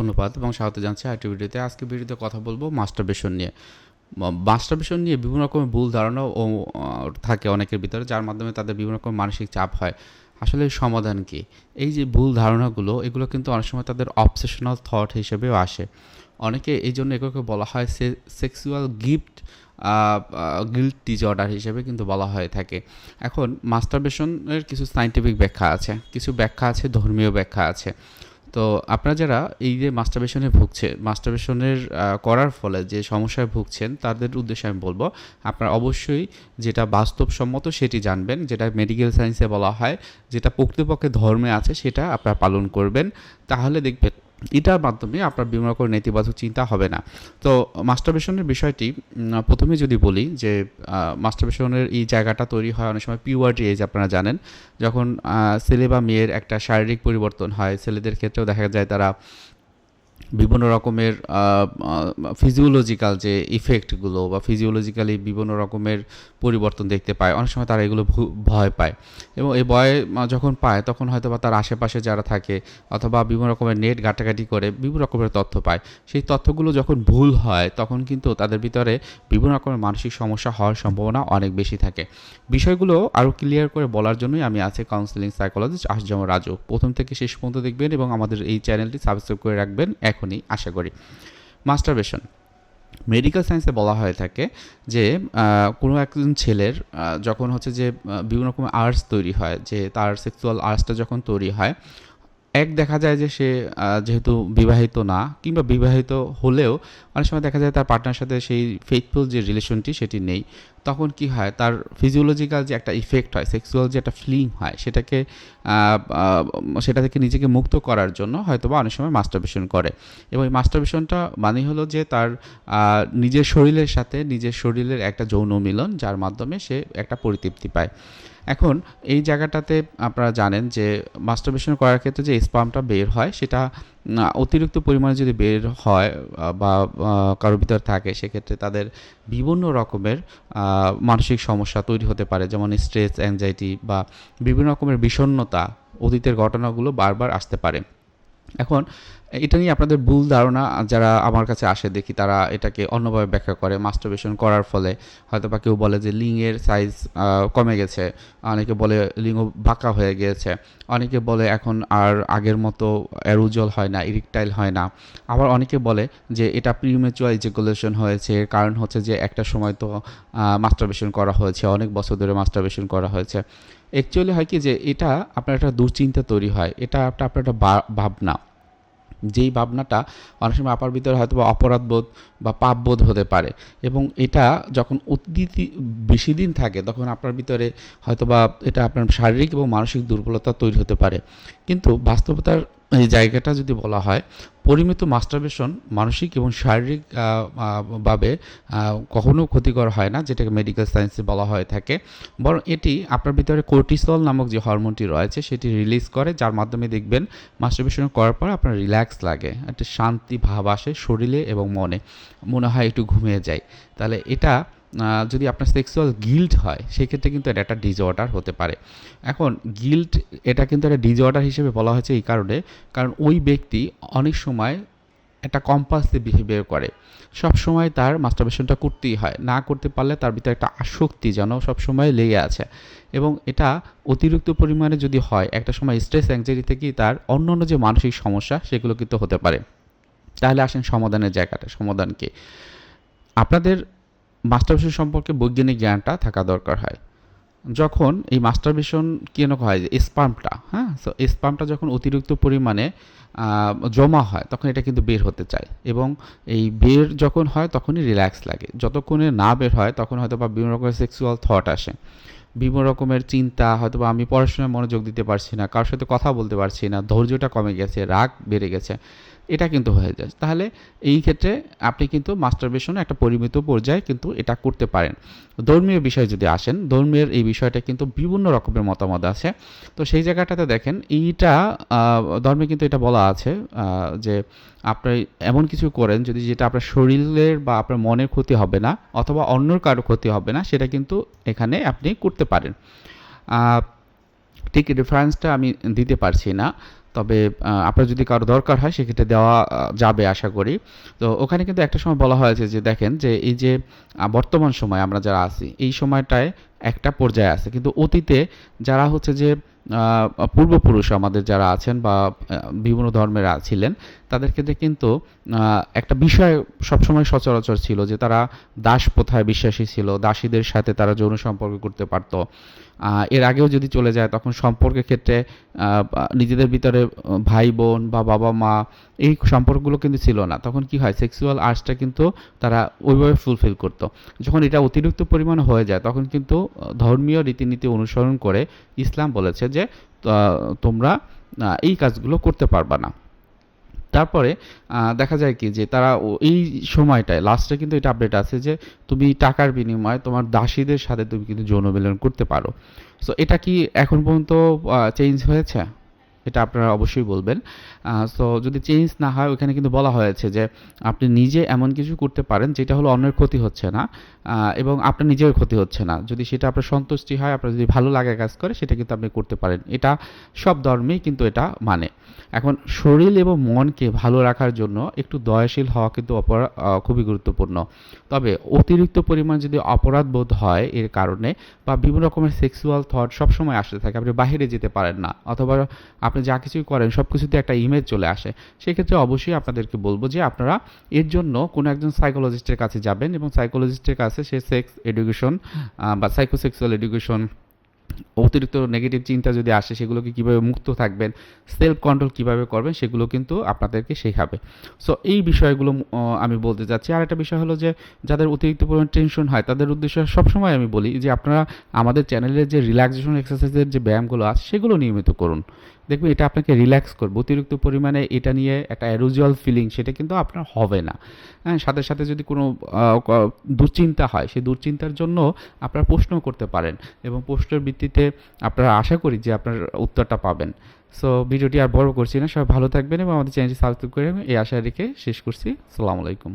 ধন্যবাদ এবং স্বাগত জানছি আরেকটি ভিডিওতে। আজকে ভিডিওতে কথা বলব মাস্টারবেশন নিয়ে। মাস্টারবেশন নিয়ে বিভিন্ন রকমের ভুল ধারণা ও থাকে অনেকের ভিতরে, যার মাধ্যমে তাদের বিভিন্ন রকম মানসিক চাপ হয়। আসলে সমাধান কি? এই যে ভুল ধারণাগুলো, এগুলো কিন্তু অনেক সময় তাদের অবসেশনাল থট হিসেবেও আসে। অনেকে এই জন্য এগুলোকে বলা হয় সেক্সুয়াল গিফট গিল্ট ডিজঅর্ডার হিসেবে কিন্তু বলা হয়ে থাকে। এখন মাস্টারবেশনের কিছু সাইন্টিফিক ব্যাখ্যা আছে, কিছু ব্যাখ্যা আছে, ধর্মীয় ব্যাখ্যা আছে। তো আপনারা যারা এই যে মাস্টারবেশনে ভুগছে মাস্টারবেশনের করার ফলে যে সমস্যায় ভুগছেন, তাদের উদ্দেশ্যে আমি বলব, আপনারা অবশ্যই যেটা বাস্তবসম্মত সেটি জানবেন, যেটা মেডিকেল সায়েন্সে বলা হয়, যেটা প্রকৃতপক্ষে ধর্মে আছে সেটা আপনারা পালন করবেন। তাহলে দেখবেন এটার মাধ্যমে আপনার বিভিন্ন রকম নেতিবাচক চিন্তা হবে না। তো মাস্টারবেশনের বিষয়টি প্রথমে যদি বলি যে মাস্টারবেশনের এই জায়গাটা তৈরি হয় অনেক সময় পিউয়ার্টি এজ আপনারা জানেন। যখন ছেলে বা মেয়ের একটা শারীরিক পরিবর্তন হয়, ছেলেদের ক্ষেত্রেও দেখা যায় তারা বিভিন্ন রকমের ফিজিওলজিক্যাল যে ইফেক্টগুলো বা ফিজিওলজিক্যালি বিভিন্ন রকমের পরিবর্তন দেখতে পায়, অনেক সময় তারা এগুলো ভয় পায়। এবং এই ভয় যখন পায়, তখন হয়তো বা তার আশেপাশে যারা থাকে অথবা বিভিন্ন রকমের নেট ঘাটাঘাটি করে বিভিন্ন রকমের তথ্য পায়। সেই তথ্যগুলো যখন ভুল হয়, তখন কিন্তু তাদের ভিতরে বিভিন্ন রকমের মানসিক সমস্যা হওয়ার সম্ভাবনা অনেক বেশি থাকে। বিষয়গুলো আরও ক্লিয়ার করে বলার জন্যই আমি আছি কাউন্সিলিং সাইকোলজিস্ট আশজাম রাজু। প্রথম থেকে শেষ পর্যন্ত দেখবেন এবং আমাদের এই চ্যানেলটি সাবস্ক্রাইব করে রাখবেন। এখনই আশা করি। মাস্টারবেশন মেডিকেল সায়েন্সে বলা হয়ে থাকে যে কোনো একজন ছেলের যখন হচ্ছে যে বিভিন্ন রকম আর্টস তৈরি হয়, যে তার সেক্সুয়াল আর্টসটা যখন তৈরি হয় এক দেখা যায় যে সে যেহেতু বিবাহিত না, কিংবা বিবাহিত হলেও অনেক সময় দেখা যায় তার পার্টনার সাথে সেই ফেথফুল যে রিলেশনটি সেটি নেই। তখন কি হয়? তার ফিজিওলজিক্যাল যে একটা ইফেক্ট হয় সেক্সুয়াল যে একটা ফিলিং হয়, সেটাকে সেটা থেকে নিজেকে মুক্ত করার জন্য হয়তোবা অনেক সময় মাস্টারবেশন করে। এবং এই মাস্টারবেশনটা মানে হলো যে তার নিজের শরীরের সাথে নিজের শরীরের একটা যৌন মিলন, যার মাধ্যমে সে একটা পরিতৃপ্তি পায়। এখন এই জায়গাটাতে আপনারা জানেন যে মাস্টারবেশন করার ক্ষেত্রে যে স্পামটা বের হয়, সেটা অতিরিক্ত পরিমাণে যদি বের হয় বা কারোর ভিতর থাকে, সেক্ষেত্রে তাদের বিভিন্ন রকমের মানসিক সমস্যা তৈরি হতে পারে, যেমন স্ট্রেস অ্যাংজাইটি বা বিভিন্ন রকমের বিষণ্ণতা, অতীতের ঘটনাগুলো বারবার আসতে পারে। এখন এটা নিয়ে আপনাদের ভুল ধারণা যারা আমার কাছে আসে দেখি তারা এটাকে অন্যভাবে ব্যাখ্যা করে মাস্টারবেশন করার ফলে। হয়তো বা কেউ বলে যে লিঙ্গের সাইজ কমে গেছে, অনেকে বলে লিঙ্গ বাঁকা হয়ে গিয়েছে, অনেকে বলে এখন আর আগের মতো অ্যারুজল হয় না ইরিকটাইল হয় না। আবার অনেকে বলে যে এটা প্রিমেচুয়াল ইজেকুলেশন হয়েছে কারণ হচ্ছে যে একটা সময় তো মাস্টারবেশন করা হয়েছে, অনেক বছর ধরে মাস্টারবেশন করা হয়েছে। অ্যাকচুয়ালি হয় কি যে এটা আপনার একটা দুশ্চিন্তা তৈরি হয়, এটা একটা আপনার একটা ভাবনা। যেই ভাবনাটা অনেক সময় আপার ভিতরে হয়তো বা অপরাধবোধ বা পাপবোধ হতে পারে এবং এটা যখন অতি বেশি দিন থাকে, তখন আপনার ভিতরে হয়তো বা এটা আপনার শারীরিক এবং মানসিক দুর্বলতা তৈরি হতে পারে। কিন্তু বাস্তবতার এই জায়গাটা যদি বলা হয় পরিমিত মাস্টারবেশন মানসিক এবং শারীরিক আহ, আহ, ভাবে কখনো ক্ষতিকর হয় না যেটাকে মেডিকেল সায়েন্সে বলা হয়ে থাকে। বরং এটি আপনার ভিতরে কোর্টিসল নামক যে হরমোনটি রয়েছে সেটি রিলিজ করে যার মাধ্যমে দেখবেন মাস্টারবেশন করার পর আপনার রিল্যাক্স লাগে একটা শান্তি ভাব আসে শরীরে এবং মনে। মনে হয় একটু ঘুমিয়ে যায় তাহলে এটা যদি আপনার সেক্সুয়াল গিল্ট হয়, সেক্ষেত্রে কিন্তু এটা একটা ডিজঅর্ডার হতে পারে। এখন গিল্ট এটা কিন্তু একটা ডিজঅর্ডার হিসেবে বলা হয়েছে এই কারণে, কারণ ওই ব্যক্তি অনেক সময় একটা কম্পালসিভ বিহেভিয়ার করে। সব সময় তার মাস্টারবেশনটা করতেই হয়। না করতে পারলে তার ভিতরে একটা আসক্তি যেন সব সময় লেগে আছে। এবং এটা অতিরিক্ত পরিমাণে যদি হয়, একটা সময় স্ট্রেস অ্যাংজাইটি থেকেই তার অন্য অন্য যে মানসিক সমস্যা, সেগুলো কিন্তু হতে পারে। তাহলে আসেন সমাধানের জায়গাটা সমাধান কি আপনাদের মাস্টারবেশন সম্পর্কে বৈজ্ঞানিক জ্ঞানটা থাকা দরকার হয়। যখন এই মাস্টারবেশন কেন হয় যে স্পামটা হ্যাঁ? সো স্পামটা যখন অতিরিক্ত পরিমাণে জমা হয়, তখন এটা কিন্তু বের হতে চায় এবং এই বের যখন হয়, তখনই রিল্যাক্স লাগে। যতক্ষণে না বের হয়, তখন হয়তো বা বিভিন্ন রকমের সেক্সুয়াল থট আসে। বিভিন্ন রকমের চিন্তা হয়তো বা আমি পড়াশোনায় মনোযোগ দিতে পারছি না, কারোর সাথে কথা বলতে পারছি না, ধৈর্যটা কমে গেছে, রাগ বেড়ে গেছে। এটা কিন্তু হয়ে যায়। তাহলে এই ক্ষেত্রে আপনি কিন্তু মাস্টারবেশনে একটা পরিমিত পর্যায়ে কিন্তু এটা করতে পারেন। ধর্মীয় বিষয় যদি আসেন ধর্মীয় এই বিষয়টা কিন্তু বিভিন্ন রকমের মতামত আছে। তো সেই জায়গাটাতে দেখেন, এইটা ধর্মে কিন্তু এটা বলা আছে যে আপনি এমন কিছু করেন যদি যেটা আপনার শরীরের বা আপনার মনের ক্ষতি হবে না অথবা অন্যর কারও ক্ষতি হবে না, সেটা কিন্তু এখানে আপনি করতে পারেন। ঠিক রেফারেন্সটা আমি দিতে পারছি না। তবে আপনার যদি কারও দরকার হয়, সেক্ষেত্রে দেওয়া যাবে আশা করি। তো ওখানে কিন্তু একটা সময় বলা হয়েছে যে, দেখেন যে, এই যে বর্তমান সময় আমরা যারা আছি, এই সময়টায় একটা পর্যায়ে আছে। কিন্তু অতীতে যারা হচ্ছে যে পূর্বপুরুষ আমাদের যারা আছেন বা বিভিন্ন ধর্মের ছিলেন তাদের ক্ষেত্রে কিন্তু একটা বিষয় সবসময় সচরাচর ছিল যে তারা দাস প্রথায় বিশ্বাসী ছিল, দাসীদের সাথে তারা যৌন সম্পর্ক করতে পারতো। এর আগেও যদি চলে যায় তখন সম্পর্কের ক্ষেত্রে নিজেদের ভিতরে ভাই বোন বা বাবা মা এই সম্পর্কগুলো কিন্তু ছিল না। তখন কি হয়? সেক্সুয়াল আর্টসটা কিন্তু তারা ওইভাবে ফুলফিল করতো। যখন এটা অতিরিক্ত পরিমাণে হয়ে যায় তখন কিন্তু ধর্মীয় রীতিনীতি অনুসরণ করে ইসলাম বলেছে যে তোমরা এই কাজগুলো করতে পারবা না। তারপরে দেখা যায় কি যে তারা এই সময়টায় লাস্টে কিন্তু এটা আপডেট আছে যে তুমি টাকার বিনিময়ে তোমার দাসীদের সাথে তুমি কিন্তু যৌন মিলন করতে পারো। সো এটা কি এখন পর্যন্ত চেঞ্জ হয়েছে? এটা আপনারা অবশ্যই বলবেন। সো যদি চেঞ্জ না হয়, ওখানে কিন্তু বলা হয়েছে যে আপনি নিজে এমন কিছু করতে পারেন যেটা হলো অন্যের ক্ষতি হচ্ছে না এবং আপনার নিজের ক্ষতি হচ্ছে না। যদি সেটা আপনার সন্তুষ্টি হয়, আপনার যদি ভালো লাগে কাজ করে, সেটা কিন্তু আপনি করতে পারেন। এটা সব ধর্মেই কিন্তু এটা মানে। এখন শরীর এবং মনকে ভালো রাখার জন্য একটু দয়াশীল হওয়া কিন্তু অপরা আহ, খুবই গুরুত্বপূর্ণ। তবে অতিরিক্ত পরিমাণ যদি অপরাধ বোধ হয় এর কারণে বা বিভিন্ন রকমের সেক্সুয়াল থট সবসময় আসতে থাকে আপনি বাইরে যেতে পারেন না অথবা আপনি যা কিছুই করেন সব কিছুতে একটা ইমেজ চলে আসে সেক্ষেত্রে অবশ্যই আপনাদেরকে বলব যে আপনারা এর জন্য কোনো একজন সাইকোলজিস্টের কাছে যাবেন এবং সাইকোলজিস্টের কাছে সে সেক্স এডুকেশন বা সাইকোসেক্সুয়াল এডুকেশন অতিরিক্ত নেগেটিভ চিন্তা যদি আসে, সেগুলোকে কীভাবে মুক্ত থাকবেন সেলফ কন্ট্রোল কীভাবে করবেন, সেগুলো কিন্তু আপনাদেরকে শেখাবে। সো এই বিষয়গুলো আমি বলতে চাচ্ছি। আর একটা বিষয় হলো যে, যাদের অতিরিক্ত পরিমাণ টেনশন হয়, তাদের উদ্দেশ্যে সবসময় আমি বলি যে, আপনারা আমাদের চ্যানেলের যে রিল্যাক্সেশন এক্সারসাইজের যে ব্যায়ামগুলো আছে, সেগুলো নিয়মিত করুন। দেখবেন এটা আপনাকে রিল্যাক্স করবে। অতিরিক্ত পরিমাণে এটা নিয়ে একটা অ্যারোজুয়াল ফিলিং সেটা কিন্তু আপনার হবে না। হ্যাঁ সাথে সাথে যদি কোনো দুশ্চিন্তা হয়, সেই দুশ্চিন্তার জন্য আপনারা প্রশ্ন করতে পারেন এবং প্রশ্নের ভিত্তিতে আপনারা আশা করি যে আপনার উত্তরটা পাবেন। সো ভিডিওটি আর বড় করছি না, সবাই ভালো থাকবেন এবং আমাদের চ্যানেলটি সাবস্ক্রাইব করে এই আশা রেখে শেষ করছি। সালামু আলাইকুম।